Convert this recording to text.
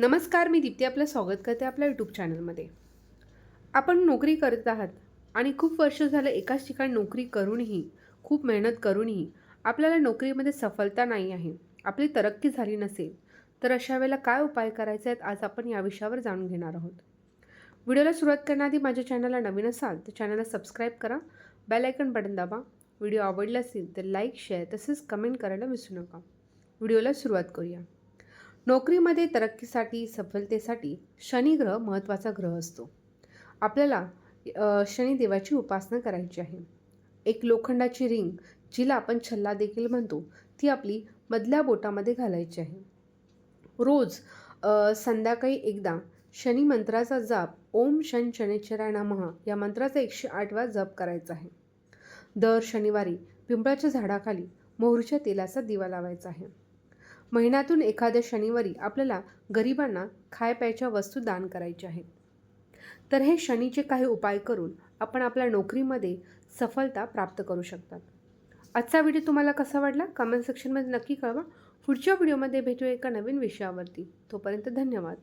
नमस्कार मी दीप्ती आपलं स्वागत करते आपल्या यूट्यूब चॅनलमध्ये आपण नोकरी करत आहात आणि खूप वर्ष झालं एकाच ठिकाणी नोकरी करूनही खूप मेहनत करूनही आपल्याला नोकरीमध्ये सफलता नाही आहे आपली तरक्की झाली नसेल तर अशा वेळेला काय उपाय करायचे आहेत आज आपण या विषयावर जाणून घेणार आहोत. व्हिडिओला सुरुवात करण्याआधी माझ्या चॅनलला नवीन असाल तर चॅनलला सबस्क्राईब करा बेल आयकन बटन दाबा. व्हिडिओ आवडला असेल तर लाईक शेअर तसेच कमेंट करायला विसरू नका. व्हिडिओला सुरुवात करूया. नोकरीमध्ये तरक्कीसाठी सफलतेसाठी शनिग्रह महत्त्वाचा ग्रह असतो. आपल्याला शनिदेवाची उपासना करायची आहे. एक लोखंडाची रिंग जिला आपण छल्ला देखील म्हणतो ती आपली मधल्या बोटामध्ये घालायची आहे. रोज संध्याकाळी एकदा शनी मंत्राचा जाप ओम शन शनेश्वराय नमः या मंत्राचा एकशे आठवा जप करायचा आहे. दर शनिवारी पिंपळाच्या झाडाखाली मोहरीच्या तेलाचा दिवा लावायचा आहे. महिन्यातून एखाद्या शनिवारी आपल्याला गरिबांना खाय प्यायच्या वस्तू दान करायच्या आहेत. तर हे शनीचे काही उपाय करून आपण आपल्या नोकरीमध्ये सफलता प्राप्त करू शकतात. आजचा व्हिडिओ तुम्हाला कसा वाटला? कमेंट सेक्शनमध्ये नक्की कळवा. पुढच्या व्हिडिओमध्ये भेटूया एका नवीन विषयावरती. तोपर्यंत धन्यवाद.